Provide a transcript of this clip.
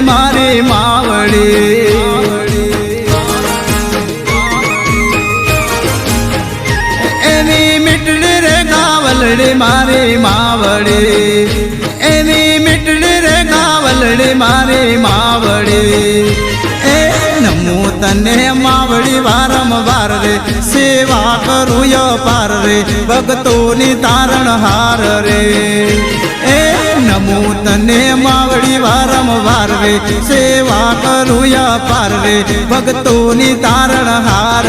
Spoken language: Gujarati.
મારી માવડી. એની મીટડી રે ગાવલડી મારી માવડી. એની મીટડી રે ગાવલડી મારી માવડી. એ નમો તને માવડી વારંવાર રે. સેવા કરું પાર રે. ભગતોની તારણ હાર રે. એ નમો તને માવડી વારંવાર વારવે સેવા કરું પારવે ભક્તોની તારણ હાર